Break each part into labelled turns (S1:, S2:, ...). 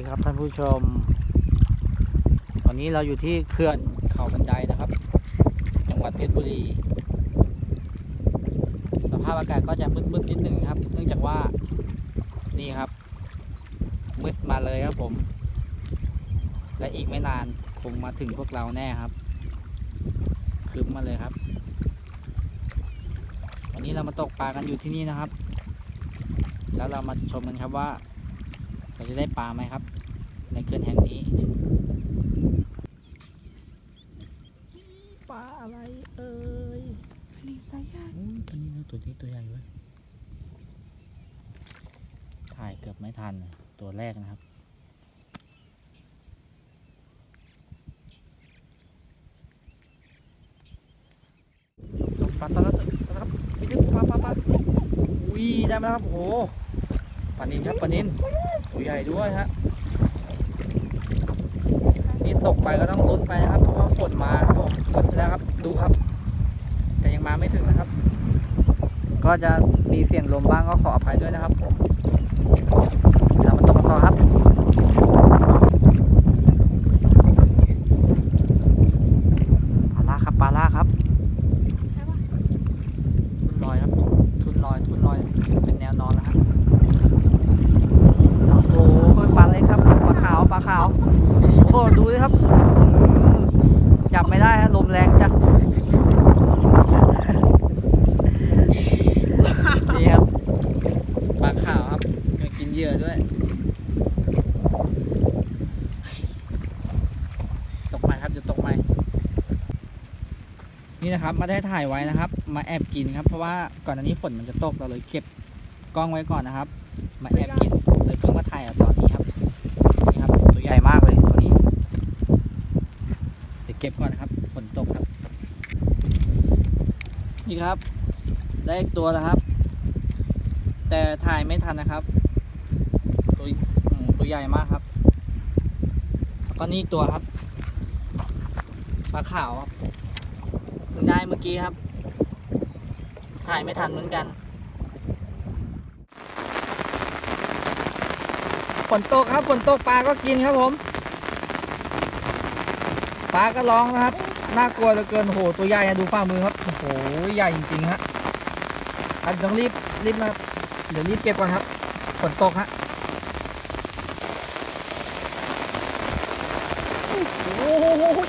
S1: ดีครับท่านผู้ชม ตอนนี้เราอยู่ที่เขื่อนเขาบันไดนะครับ จังหวัดเพชรบุรี สภาพอากาศก็จะมืดๆนิดหนึ่งครับ เนื่องจากว่านี่ครับ มืดมาเลยครับผม และอีกไม่นานคงมาถึงพวกเราแน่ครับครึ้มมาเลยครับ วันนี้เรามาตกปลากันอยู่ที่นี่นะครับ แล้วเรามาชมกันครับว่า เราจะได้ปลาไหมครับ ในเขื่อนแห่งนี้ ปลาอะไรเอ่ย
S2: ลิงไซยาก
S1: อุ้ยตัวนี้นะตัวนี้ตัวใหญ่เว้ยถ่ายเกือบไม่ทันเลยตัวแรกนะครับจบปลาตอนแล้วตอนแล้วครับพี่ดึ๊บปลาปลาปลาอุ้ยได้มาแล้วครับโอ้โหปลานินครับปลานิน ตัวใหญ่ด้วยฮะนี่ตกไปก็ต้องลุ้นไปนะครับเพราะว่าฝนมาครับผมฝนไปแล้วครับดูครับ แต่ยังมาไม่ถึงนะครับ ก็จะมีเสียงลมบ้างก็ขออภัยด้วยนะครับผมเรามาตกกันต่อครับปลาล่าครับปลาล่าครับ
S2: ใช่ปะ
S1: ทุนลอยครับทุนลอยทุนลอยเป็นแนวนอนแล้วครับโอ้โหปลาเล็กครับปลาขาวปลาขาวโอ้โห ดูดิครับอืมจับไม่ได้ฮะลมแรงจัดนี่ครับปลาขาวครับยังกินเหยื่อด้วย ตกไหมครับจะตกไหมนี่นะครับมาได้ถ่ายไว้นะครับ มาแอบกินครับ เพราะว่าก่อนอันนี้ฝนมันจะตกเราเลยเก็บกล้องไว้ก่อนนะครับ มาแอบกินเลยเพิ่งมาถ่ายเอาตอนนี้ครับนี่ครับตัวใหญ่มากเลยตัวนี้ เก็บก่อนนะครับฝนตกครับ นี่ครับ ได้อีกตัวแล้วครับ แต่ถ่ายไม่ทันนะครับ ตัวตัวใหญ่มากครับแล้วก็นี่ตัวครับปลาขาวครับได้เมื่อกี้ครับ ถ่ายไม่ทันเหมือนกันฝนตกครับฝนตกปลาก็กินครับผม ปลาก็ร้องนะครับ น่ากลัวเหลือเกินโอ้โหตัวใหญ่อะดูฝ่ามือครับ โอ้โห ใหญ่จริงๆฮะครับต้องรีบรีบนะครับ เดี๋ยวรีบเก็บก่อนครับ ฝนตกฮะ โอ้โห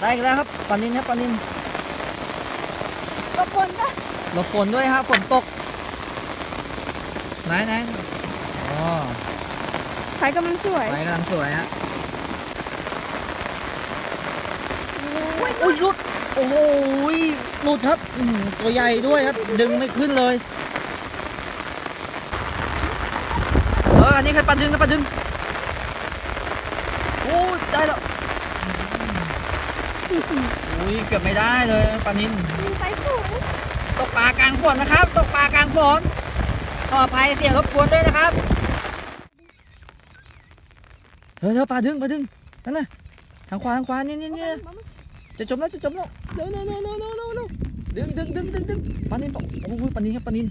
S1: ได้อีกแล้วครับปลานินครับปลานิน
S2: ก็คนปะ
S1: หลบฝนด้วยครับฝนตก ไหนไหนอ๋อ
S2: ไฟกำลังสวย
S1: ไฟกำลังสวยฮะอุ้ยหลุด โอ้โหหลุดครับอื้อหือตัวใหญ่ด้วยครับ ดึงไม่ขึ้นเลยเอออันนี้ใครปลาดึงครับปลาดึงโอ้ยได้แล้วอุ้ยเกือบไม่ได้เลยปลานิน
S2: ลิงไซสูง
S1: ตกปลากลางฝนนะครับ ตกปลากลางฝนขออภัยเสียงรบกวนด้วยนะครับเฮ้ยเร็วปลาดึงปลาดึงนั่นน่ะทางขวาทางขวานี่นี่นี่ จะจมแล้วจะจมแล้วเร็วเร็วเร็วเร็วเร็วเร็วเร็วดึงดึงดึงดึงดึงปานินโอ้โหปานินครับปานิน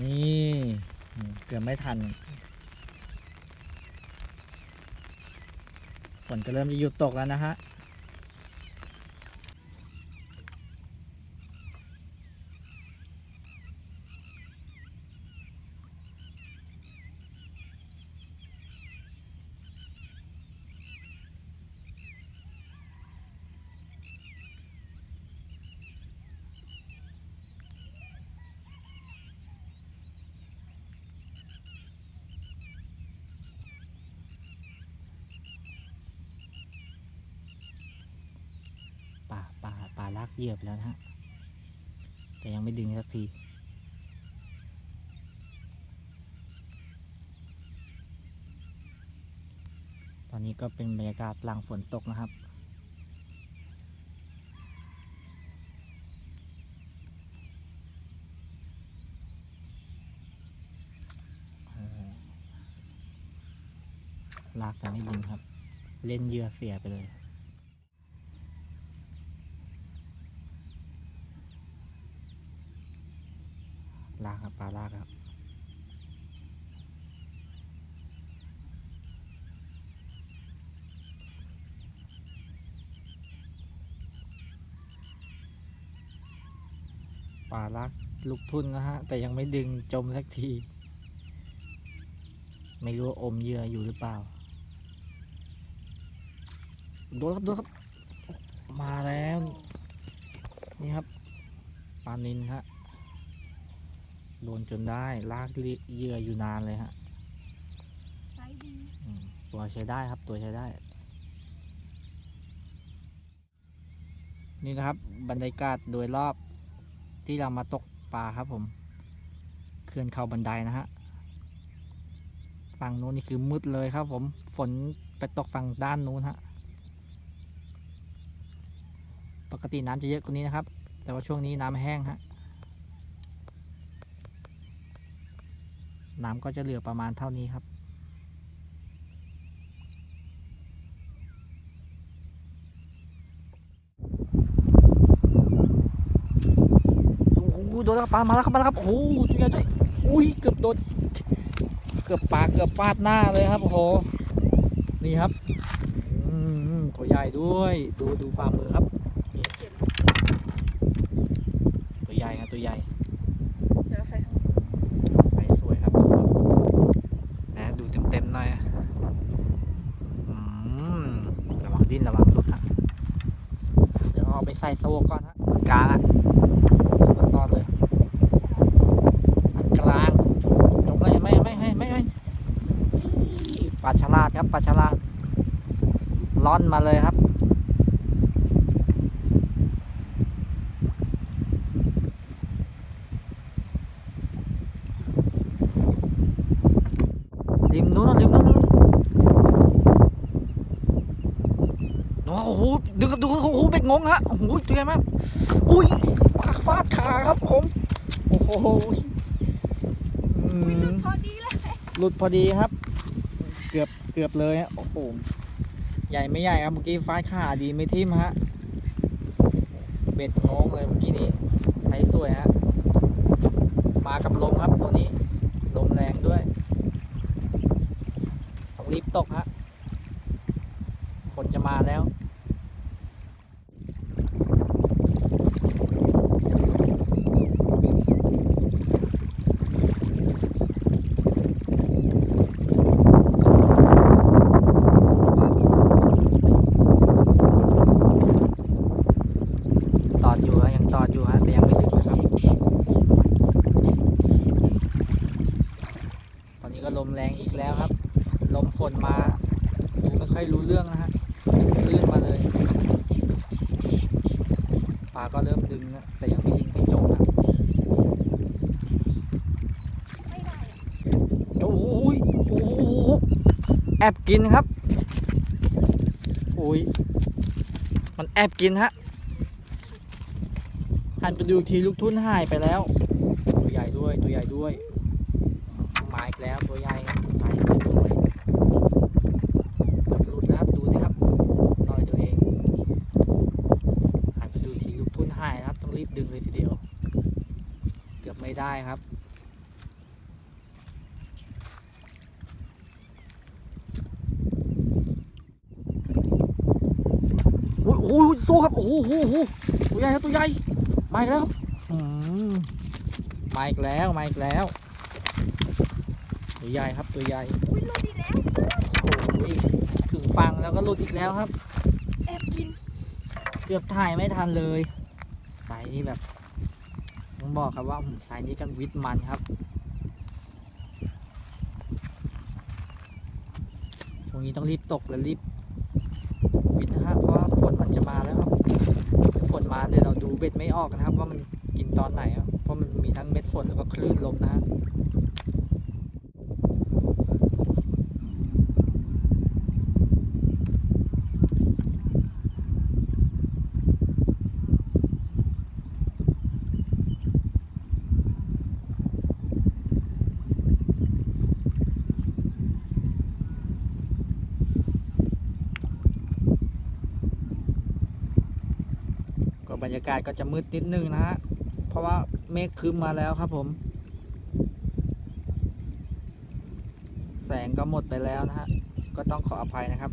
S1: นี่เกือบไม่ทันฝนก็เริ่มจะหยุดตกแล้วนะฮะ ปลาปลาปลาลาก เหยียบแล้วนะฮะ แต่ยังไม่ดึงสักที ตอนนี้ก็เป็นบรรยากาศหลังฝนตกนะครับลากแต่ไม่ดึงครับ เล่นเหยื่อเสียไปเลยาครับปลาลากครับปลาลากลูกทุ่นนะฮะ แต่ยังไม่ดึงจมสักที ไม่รู้อมเยื่ออยู่หรือเปล่าดูครับดูครับ มาแล้ว นี่ครับ ปลานินฮะ โดนจนได้ลากเหยื่ออยู่นานเลยฮะ
S2: ไซส์ดี
S1: อืมตัวใช้ได้ครับตัวใช้ได้ นี่นะครับบรรยากาศโดยรอบที่เรามาตกปลาครับผมเขื่อนเขาบันไดนะฮะฝั่งนู้นนี่คือมืดเลยครับ ผมฝนไปตกฝั่งด้านนู้นฮะปกติน้ำจะเยอะกว่านี้นะครับ แต่ว่าช่วงนี้น้ำแห้งฮะ น้ำก็จะเหลือประมาณเท่านี้ครับ โอ้โหโดนแล้วปลามาแล้วครับมาแล้วครับ โอ้โหตัวใหญ่ด้วยอุ้ยเกือบโดน เกือบปลาเกือบฟาดหน้าเลยครับ โอ้โห นี่ครับอืมตัวใหญ่ด้วย ดูดูฝ่ามือครับ ตัวใหญ่ครับตัวใหญ่
S2: เดี๋ยวเราใส่ทั้ง
S1: ใสสวยครับนะดูเต็มๆหน่อยอืมระวังดิ้นระวังหลุดฮะเดี๋ยวเอาไปใส่โซ่ก่อนฮะอันกลางอะดูตอนเลยอันกลางลงไปไม่ไม่ไม่ไม่ไม่ปลาฉลาด ครับปลาฉลาดล่อนมาเลยครับ ริมนู้นนะริมนู้นนู้นโอ้โหดูครับดูครับโอ้โหเป็ดงงฮะโอ้โหตัวใหญ่มากอุ้ยปากฟาดขาครับผมโอ้โหอื
S2: อุ้ยหลุ
S1: ม
S2: ดพอดีเลย
S1: หลุดพอดีครับเกือบเกือบเลยฮะโอ้โหใหญ่ไม่ใหญ่ครับเมื่อกี้ฟาดขาดีไม่ทิ่มฮะเบ็ดงงเลยเมื่อกี้นี้ใช้สวยฮะมากับลมครับตัวนี้ลมแรงด้วยต้องรีบตกฮะ ฝนจะมาแล้ว ตอดอยู่ฮะยังตอดอยู่ฮะแต่ยังไม่ถึงนะครับ ตอนนี้ก็ลม แรงอีกแล้วครับ ลมฝนมาดูไม่ค่อยรู้เรื่องนะฮะคลื่นมาเลยปลาก็เริ่มดึงนะแต่ยังไม่ดึงไม่จมนะ
S2: ไม่ได้อะ
S1: โอ้ยโอ้แอบกินครับโอ้ยมันแอบกินฮะหันไปดูทีลูกทุ่นหายไปแล้ว ตัวใหญ่ด้วยตัวใหญ่ด้วยมาอีกแล้วตัวใหญ่สายสวยเกือบหลุดแล้วครับดูสิครับลอยตัวเองหันไปดูอีกทีลูกทุ่นหายนะครับ ต้องรีบดึงเลยทีเดียว เกือบไม่ได้ ครับโอ้ยโอ้ยสู้ครับ โอ้โหโอ้โหโอ้โหตัวใหญ่ครับตัวใหญ่มาอีกแล้วครับอืมมาอีกแล้วมาอีกแล้ว ตัวใหญ่ครับตัวใหญ่
S2: อุ้ยหลุดอีกแล้ว
S1: โอ้ยถึงฟังแล้วก็หลุดอีกแล้วครับ
S2: แอบกิน
S1: เกือบถ่ายไม่ทันเลยสายนี้แบบ ต้องบอกครับว่าสายนี้กันวิทย์มันครับตรงนี้ต้องรีบตกและรีบวิทย์นะฮะเพราะว่าฝนมันจะมาแล้วครับฝนมาเดี๋ยวเราดูเบ็ดไม่ออกนะครับ ว่ามันกินตอนไหนเพราะมันมีทั้งเม็ดฝนแล้วก็คลื่นลมนะฮะ รรยากาศก็จะมืดนิดนึงนะฮะ เพราะว่าเมฆคืมมาแล้วครับผม แสงก็หมดไปแล้วนะฮะ ก็ต้องขออภัยนะครับ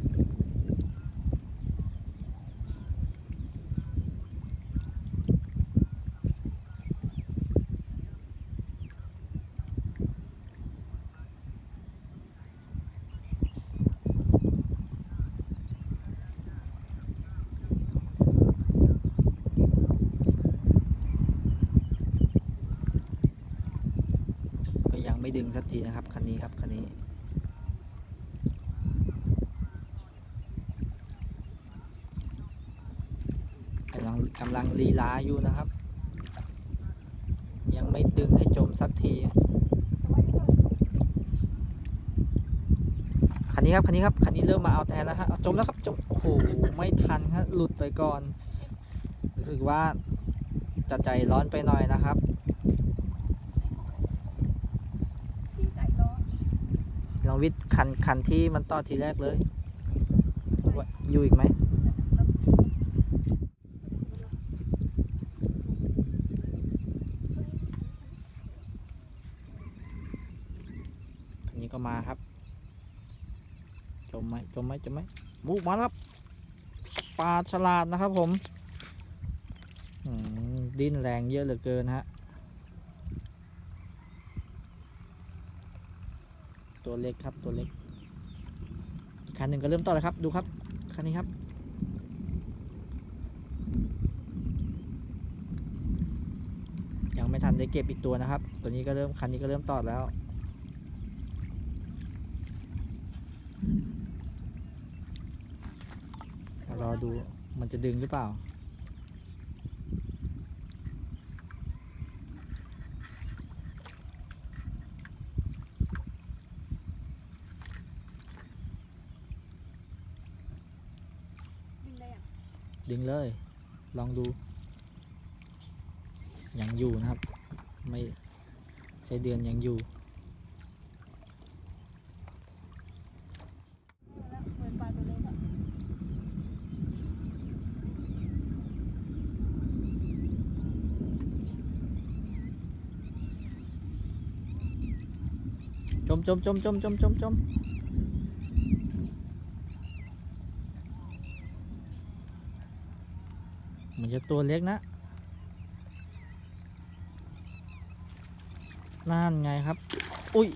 S1: ไม่ดึงสักทีนะครับคันนี้ครับคันนี้ กำลังกำลังลีลาอยู่นะครับ ยังไม่ดึงให้จมสักที คันนี้ครับคันนี้ครับคันนี้เริ่มมาเอาแทนแล้วฮะจมแล้วครับจมโอ้โหไม่ทันฮะหลุดไปก่อน รู้สึกว่าจะใจร้อนไปหน่อยนะครับ
S2: พี่ใจร้อน
S1: ลอง วิทย์คันคันที่มันต่อทีแรกเลยว่าอยู่อีกไหมคันนี้ก็มาครับ จมไหมจมไหมจมไหมบุกมาแล้วครับปลาฉลาดนะครับผมอืมดิ้นแรงเยอะเหลือเกินฮะ ตัวเล็กครับตัวเล็กอีกคันหนึ่งก็เริ่มต่อเลยครับ ดูครับคันนี้ครับ ยังไม่ทันได้เก็บอีกตัวนะครับ ตัวนี้ก็เริ่มคันนี้ก็เริ่มตอดแล้วรอดูมันจะดึงหรือเปล่า
S2: ดึงได้ยัง
S1: ดึง เลย ลองดูยังอยู่นะครับ ไม่ใช่เดือนยังอยู่
S2: แล้วเหมือนปลาตัวเล็กอะ
S1: จมจมจมจมจมจมจมเหมือนจะ ตัวเล็กนะ นั่นไงครับ อุ้ย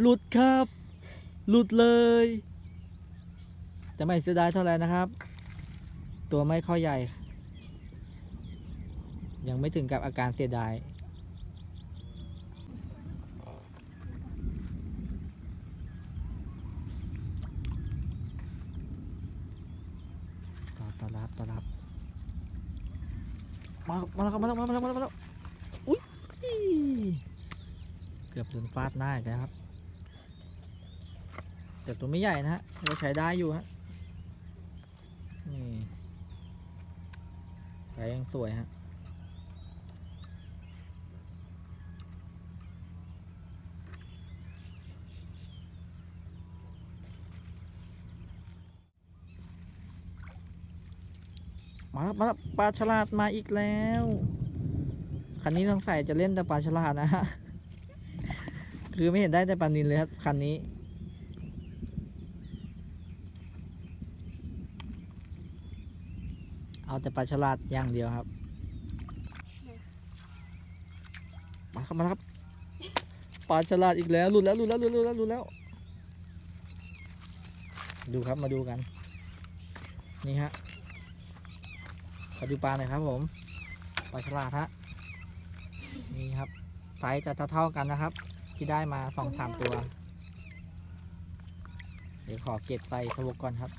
S1: หลุดครับ หลุดเลย แต่ไม่เสียดายเท่าไหร่นะครับ ตัวไม่ค่อยใหญ่ ยังไม่ถึงกับอาการเสียดาย ต่อนรับมามาแล้วครับมาแล้วมาแล้วมาแล้วมาแล้วอุ้ยเกือบโดนฟาดหน้าอีกแล้วครับ แต่ตัวไม่ใหญ่นะฮะก็ใช้ได้อยู่ฮะนี่ใช้ยังสวยฮะ มาแล้วมาแล้วปลาฉลาดมาอีกแล้วคันนี้ต้องใส่จะเล่นแต่ปลาฉลาดนะฮะคือไม่เห็นได้แต่ปลานินเลยครับคันนี้ เอาแต่ปลาฉลาดอย่างเดียวครับมาครับมาครับปลาฉลาดอีกแล้วหลุดแล้วหลุดแล้วหลุดแล้วหลุดแล้ว ดูครับมาดูกัน นี่ฮะ ขอดูปลาหน่อยครับผมปลาฉลาดฮะนี่ครับไซส์จะเท่าๆกันนะครับ ที่ได้มาสองสามตัว เดี๋ยวขอเก็บใส่ทวกก่อนครับ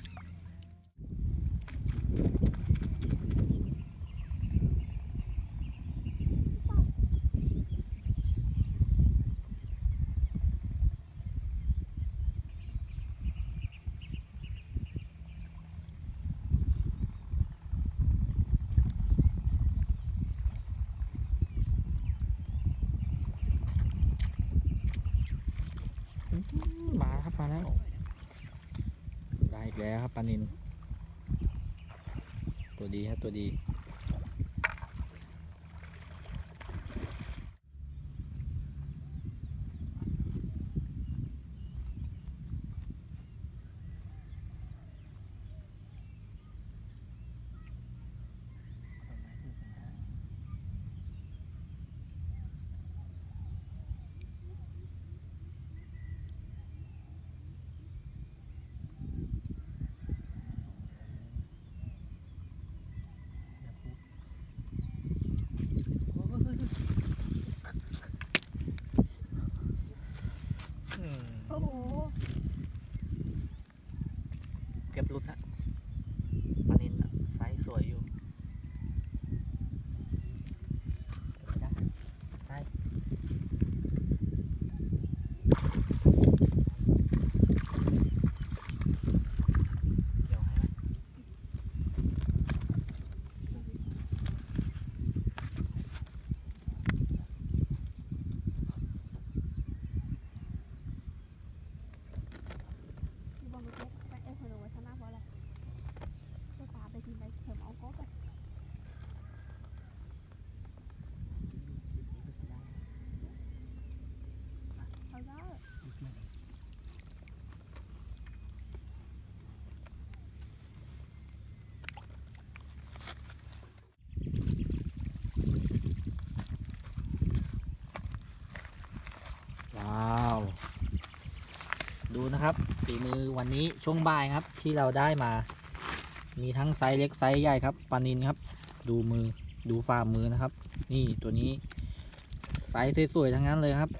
S1: อื้อหือมาครับมาแล้ว ได้อีก แล้วครับปลานินตัวดีฮะตัวดี เเก็บรุดฮะปลานินไซส์สวยอยู่ได้ได้เดี๋ยวให้มัน
S2: ที่บอกเมื่อกี้ไปเอ้ยคนเอาไว้ข้างหน้าเพราะอะไรไปปลาไปกินไปเถอะเอาก็ไปเอาได้
S1: ว้าว ดูนะครับฝีมือวันนี้ช่วงบ่ายครับที่เราได้มา มีทั้งไซส์เล็กไซส์ใหญ่ครับปลานินครับ ดูมือดูฝ่ามือนะครับ นี่ตัวนี้ไซส์สวยๆทั้งนั้นเลยครับ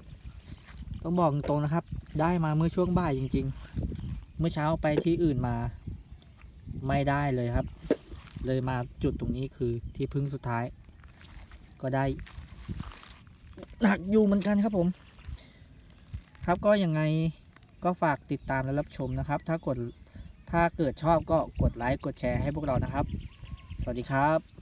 S1: ต้องบอกตรงนะครับ ได้มาเมื่อช่วงบ่ายจริง ๆ เมื่อเช้าไปที่อื่นมา ไม่ได้เลยครับ เลยมาจุดตรงนี้คือที่พึ่งสุดท้าย ก็ได้หนักอยู่เหมือนกันครับผม ครับก็ยังไง ก็ฝากติดตามและรับชมนะครับ ถ้ากดถ้าเกิดชอบก็กดไลค์กดแชร์ให้พวกเรานะครับ สวัสดีครับ